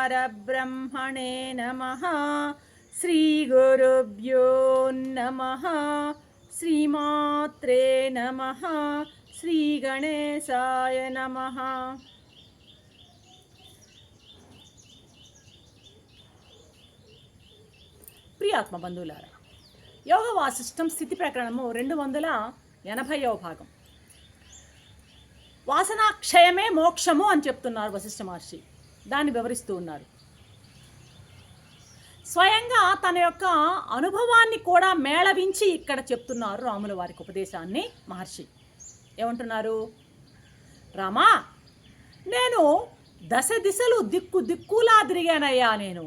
श्रीरामचन्द्रपरब्रह्मणे नमः श्रीगुरुभ्यो नमः श्रीमात्रे नमः श्रीगणेशाय नमः ప్రియాత్మ బంధువులారా యోగ వాసిష్టం స్థితి ప్రకరణము రెండు వందల ఎనభైవ భాగం వాసనాక్షయమే మోక్షము అని చెప్తున్నారు వశిష్ఠ మహర్షి. దాన్ని వివరిస్తూ ఉన్నారు. స్వయంగా తన యొక్క అనుభవాన్ని కూడా మేళవించి ఇక్కడ చెప్తున్నారు రాముల వారికి ఉపదేశాన్ని మహర్షి. ఏమంటున్నారు? రామా నేను దశ దిశలు దిక్కు దిక్కులా తిరిగానయ్యా నేను.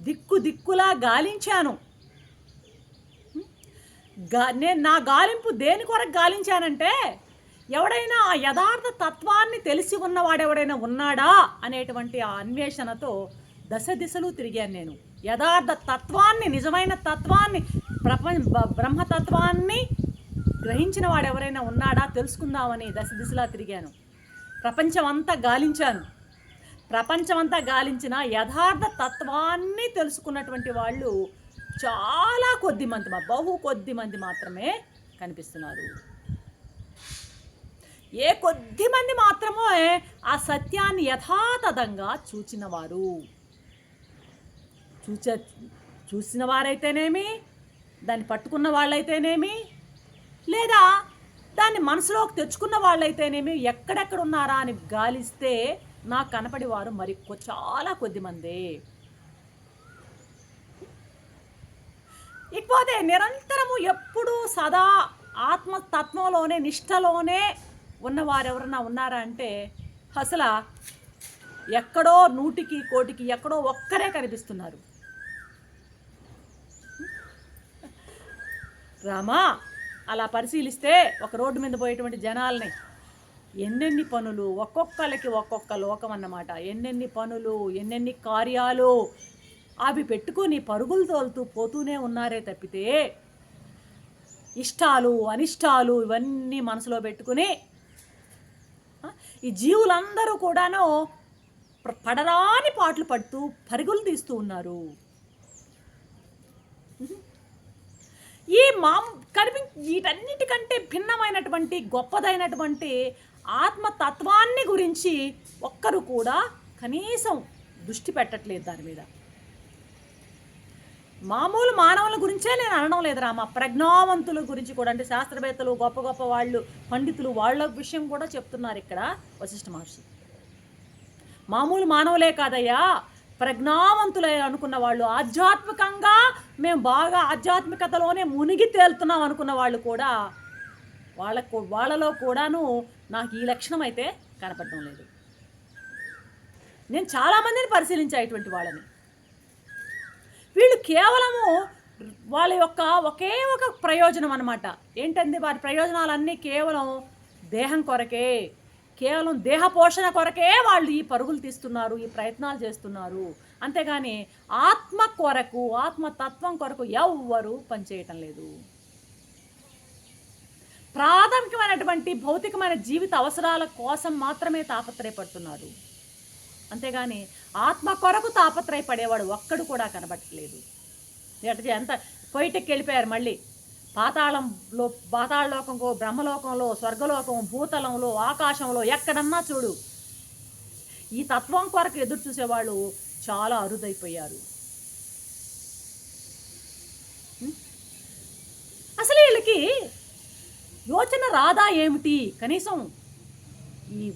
దిక్కు దిక్కులా గాలించాను. గా నేను నా గాలింపు దేని కొరకు గాలించానంటే ఎవడైనా ఆ యథార్థ తత్వాన్ని తెలిసి ఉన్నవాడెవడైనా ఉన్నాడా అనేటువంటి ఆ అన్వేషణతో దశ దిశలు తిరిగాను నేను. యథార్థ తత్వాన్ని నిజమైన తత్వాన్ని ప్రపంచ బ్రహ్మతత్వాన్ని గ్రహించిన వాడు ఎవరైనా ఉన్నాడా తెలుసుకుందామని దశ దిశలా తిరిగాను. ప్రపంచం అంతా గాలించాను. ప్రపంచమంతా గాలించిన యథార్థ తత్వాన్ని తెలుసుకున్నటువంటి వాళ్ళు చాలా కొద్ది మంది మా బహు కొద్ది మంది మాత్రమే కనిపిస్తున్నారు. ఏ కొద్ది మంది మాత్రమే ఆ సత్యాన్ని యథాతథంగా చూచినవారు. చూచ చూసిన వారైతేనేమి దాన్ని పట్టుకున్న వాళ్ళైతేనేమి లేదా దాన్ని మనసులోకి తెచ్చుకున్న వాళ్ళైతేనేమి ఎక్కడెక్కడ ఉన్నారా అని గాలిస్తే నాకు కనపడి వారు మరి చాలా కొద్దిమంది ఇకపోతే నిరంతరము ఎప్పుడూ సదా ఆత్మతత్వంలోనే నిష్టలోనే ఉన్నవారు ఎవరన్నా ఉన్నారా అంటే అసలు ఎక్కడో నూటికి కోటికి ఎక్కడో ఒక్కరే కనిపిస్తున్నారు. రామా అలా పరిశీలిస్తే ఒక రోడ్డు మీద పోయేటువంటి జనాల్ని ఎన్నెన్ని పనులు ఒక్కొక్కరికి ఒక్కొక్క లోకం అన్నమాట. ఎన్నెన్ని పనులు ఎన్నెన్ని కార్యాలు అవి పెట్టుకొని పరుగులు తోలుతూ పోతూనే ఉన్నారే తప్పితే ఇష్టాలు అనిష్టాలు ఇవన్నీ మనసులో పెట్టుకుని ఈ జీవులందరూ కూడాను పడరాని పాటలు పడుతూ పరుగులు తీస్తూ ఉన్నారు. ఈ మా కనిపి వీటన్నిటికంటే భిన్నమైనటువంటి గొప్పదైనటువంటి ఆత్మతత్వాన్ని గురించి ఒక్కరు కూడా కనీసం దృష్టి పెట్టట్లేదు దాని మీద. మామూలు మానవుల గురించే నేను అనడం లేదు రామ. ప్రజ్ఞావంతుల గురించి కూడా అంటే శాస్త్రవేత్తలు గొప్ప గొప్ప వాళ్ళు పండితులు వాళ్ళ విషయం కూడా చెప్తున్నారు ఇక్కడ వశిష్ఠ మహర్షి. మామూలు మానవులే కాదయ్యా. ప్రజ్ఞావంతులే అనుకున్న వాళ్ళు ఆధ్యాత్మికంగా మేము బాగా ఆధ్యాత్మికతలోనే మునిగి తేలుతున్నాం అనుకున్న వాళ్ళు కూడా వాళ్ళ వాళ్ళలో కూడాను నాకు ఈ లక్షణం అయితే కనపడడం లేదు. నేను చాలామందిని పరిశీలించా ఇటువంటి వాళ్ళని. వీళ్ళు కేవలము వాళ్ళ యొక్క ఒకే ఒక ప్రయోజనం అనమాట ఏంటంది వారి ప్రయోజనాలన్నీ కేవలం దేహం కొరకే కేవలం దేహ పోషణ కొరకే వాళ్ళు ఈ పరుగులు తీస్తున్నారు ఈ ప్రయత్నాలు చేస్తున్నారు. అంతేగాని ఆత్మ కొరకు ఆత్మతత్వం కొరకు ఎవ్వరూ పనిచేయటం లేదు. ప్రాథమికమైనటువంటి భౌతికమైన జీవిత అవసరాల కోసం మాత్రమే తాపత్రయపడుతున్నారు. అంతేగాని ఆత్మ కొరకు తాపత్రయపడేవాడు ఒక్కడు కూడా కనబట్టలేదు. ఎట ఎంత పొయిటెక్కి వెళ్ళిపోయారు మళ్ళీ. పాతాళంలో పాతాళలోకంలో బ్రహ్మలోకంలో స్వర్గలోకం భూతలంలో ఆకాశంలో ఎక్కడన్నా చూడు. ఈ తత్వం కొరకు ఎదురు చూసేవాళ్ళు చాలా అరుదైపోయారు. అసలు వీళ్ళకి యోచన రాదా ఏమిటి? కనీసం ఈ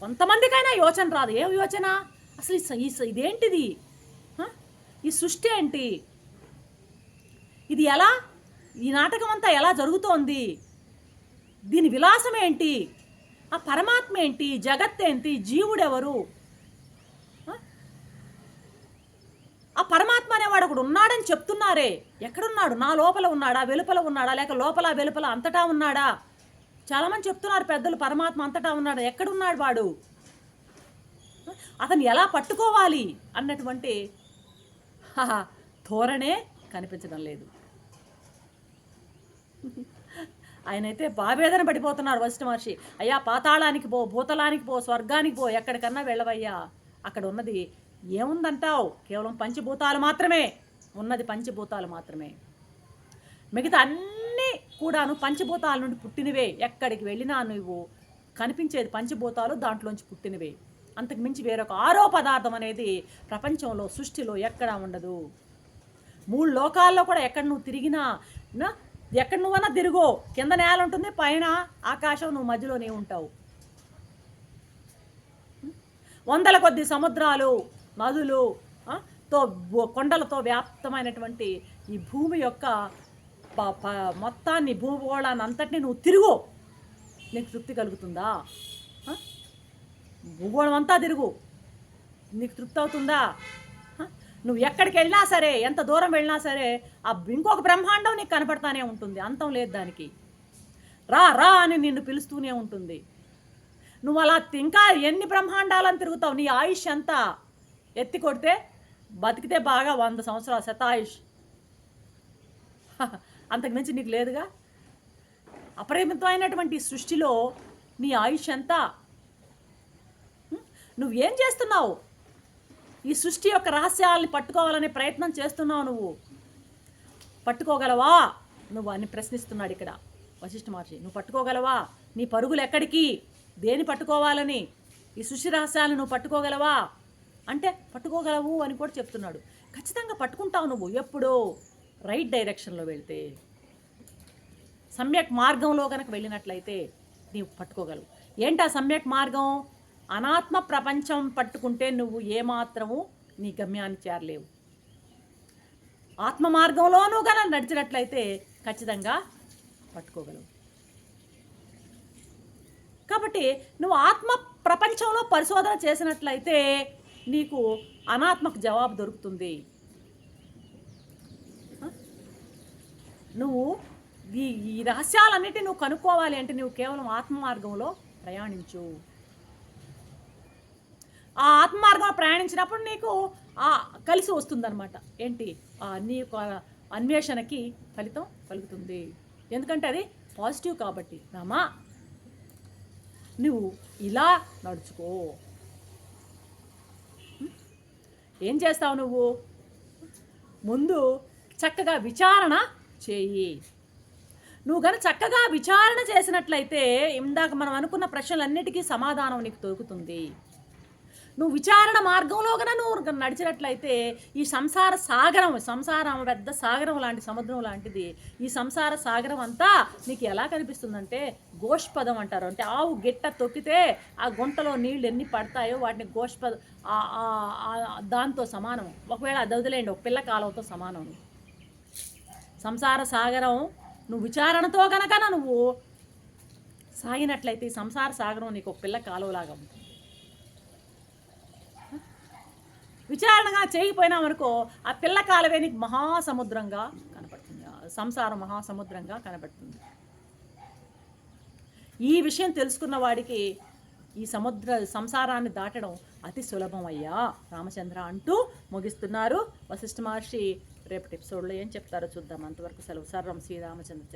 కొంతమందికైనా యోచన రాదు. ఏం యోచన? అసలు ఈ ఇదేంటిది? ఈ సృష్టి ఏంటి? ఇది ఎలా? ఈ నాటకం అంతా ఎలా జరుగుతోంది? దీని విలాసం ఏంటి? ఆ పరమాత్మ ఏంటి? జగత్ ఏంటి? జీవుడెవరు? ఆ పరమాత్మ అనేవాడు ఒకడు ఉన్నాడని చెప్తున్నారే. ఎక్కడున్నాడు? నా లోపల ఉన్నాడా? వెలుపల ఉన్నాడా? లేక లోపల వెలుపల అంతటా ఉన్నాడా? చాలామంది చెప్తున్నారు పెద్దలు పరమాత్మ అంతటా ఉన్నాడు. ఎక్కడున్నాడు వాడు? అతను ఎలా పట్టుకోవాలి అన్నటువంటి ధోరణే కనిపించడం లేదు. ఆయనైతే బావేదన పడిపోతున్నారు వశిష్ఠ మహర్షి. అయ్యా పాతాళానికి పో భూతలానికి పో స్వర్గానికి పో ఎక్కడికన్నా వెళ్ళవయ్యా. అక్కడ ఉన్నది ఏముందంటావు? కేవలం పంచభూతాలు మాత్రమే. ఉన్నది పంచభూతాలు మాత్రమే. మిగతా అన్ని కూడాను పంచభూతాల నుండి పుట్టినవే. ఎక్కడికి వెళ్ళినా నువ్వు కనిపించేది పంచభూతాలు దాంట్లోంచి పుట్టినవే. అంతకు మించి వేరొక ఆరో పదార్థం అనేది ప్రపంచంలో సృష్టిలో ఎక్కడా ఉండదు. మూడు లోకాల్లో కూడా ఎక్కడ నువ్వు తిరిగినా ఎక్కడ నువ్వన్నా తిరుగో. కింద నేల ఉంటుంది పైన ఆకాశం నువ్వు మధ్యలోనే ఉంటావు. వందల కొద్ది సముద్రాలు నదులు తో కొండలతో వ్యాప్తమైనటువంటి ఈ భూమి యొక్క మొత్తాన్ని భూగోళాన్ని అంతటిని నువ్వు తిరుగు. నీకు తృప్తి కలుగుతుందా? భూగోళం అంతా తిరుగు. నీకు తృప్తి అవుతుందా? నువ్వు ఎక్కడికి వెళ్ళినా సరే ఎంత దూరం వెళ్ళినా సరే ఆ ఇంకొక బ్రహ్మాండం నీకు కనపడతానే ఉంటుంది. అంతం లేదు దానికి. రా రా అని నిన్ను పిలుస్తూనే ఉంటుంది. నువ్వు అలా ఇంకా ఎన్ని బ్రహ్మాండాలను తిరుగుతావు? నీ ఆయుష్ ఎంత? ఎత్తి కొడితే బతికితే బాగా వంద సంవత్సరాలు. శతాయుష్. అంతకుమించి నీకు లేదుగా? అపరిమితమైనటువంటి సృష్టిలో నీ ఆయుష్ ఎంత? నువ్వేం చేస్తున్నావు? ఈ సృష్టి యొక్క రహస్యాలని పట్టుకోవాలనే ప్రయత్నం చేస్తున్నావు నువ్వు. పట్టుకోగలవా? నువ్వు అని ప్రశ్నిస్తున్నాడు ఇక్కడ వశిష్ఠ మహర్షి. నువ్వు పట్టుకోగలవా? నీ పరుగులు ఎక్కడికి? దేని పట్టుకోవాలని? ఈ సృష్టి రహస్యాలను నువ్వు పట్టుకోగలవా? అంటే పట్టుకోగలవు అని కూడా చెప్తున్నాడు. ఖచ్చితంగా పట్టుకుంటావు నువ్వు ఎప్పుడో. రైట్ డైరెక్షన్లో వెళ్తే సమ్యక్ మార్గంలో కనుక వెళ్ళినట్లయితే నీవు పట్టుకోగలవు. ఏంటా సమ్యక్ మార్గం? అనాత్మ ప్రపంచం పట్టుకుంటే నువ్వు ఏమాత్రము నీ గమ్యాన్ని చేరలేవు. ఆత్మ మార్గంలోనూ కనుక నడిచినట్లయితే ఖచ్చితంగా పట్టుకోగలవు. కాబట్టి నువ్వు ఆత్మ ప్రపంచంలో పరిశోధన చేసినట్లయితే నీకు అనాత్మకు జవాబు దొరుకుతుంది. నువ్వు ఈ ఈ రహస్యాలన్నిటి నువ్వు కనుక్కోవాలి అంటే నువ్వు కేవలం ఆత్మ మార్గంలో ప్రయాణించు. ఆ ఆత్మ మార్గంలో ప్రయాణించినప్పుడు నీకు ఆ కలిసి వస్తుందన్నమాట. ఏంటి? ఆ నీ యొక్క అన్వేషణకి ఫలితం కలుగుతుంది. ఎందుకంటే అది పాజిటివ్ కాబట్టి. రామా నువ్వు ఇలా నడుచుకో. ఏం చేస్తావు నువ్వు? ముందు చక్కగా విచారణ చేయి. నువ్వు కనుక చక్కగా విచారణ చేసినట్లయితే ఇందాక మనం అనుకున్న ప్రశ్నలన్నిటికీ సమాధానం నీకు దొరుకుతుంది. నువ్వు విచారణ మార్గంలో కనుక నువ్వు నడిచినట్లయితే ఈ సంసార సాగరం సంసారం పెద్ద సాగరం లాంటి సముద్రం లాంటిది ఈ సంసార సాగరం అంతా నీకు ఎలా కనిపిస్తుందంటే గోష్పదం అంటారు. అంటే ఆవు గిట్ట తొక్కితే ఆ గుంటలో నీళ్ళు ఎన్ని పడతాయో వాటిని గోష్పద దాంతో సమానం. ఒకవేళ అది వదిలేయండి ఒక పిల్ల కాలంతో సమానం. సంసార సాగరం నువ్వు విచారణతో కనుక నువ్వు సాగినట్లయితే ఈ సంసార సాగరం నీకు ఒక పిల్ల కాలువలాగా ఉంటుంది. విచారణగా చేయకపోయినామనుకో ఆ పిల్ల కాలువే నీకు మహాసముద్రంగా కనపడుతుంది. సంసార సంసారం మహాసముద్రంగా కనపడుతుంది. ఈ విషయం తెలుసుకున్న వాడికి ఈ సముద్ర సంసారాన్ని దాటడం అతి సులభం అయ్యా. రామచంద్ర అంటూ ముగిస్తున్నారు. వశిష్ఠ మహర్షి రేపటి ఎపిసోడ్లో ఏం చెప్తారో చూద్దాం. అంతవరకు సెలవు. సర్వం శ్రీరామచంద్ర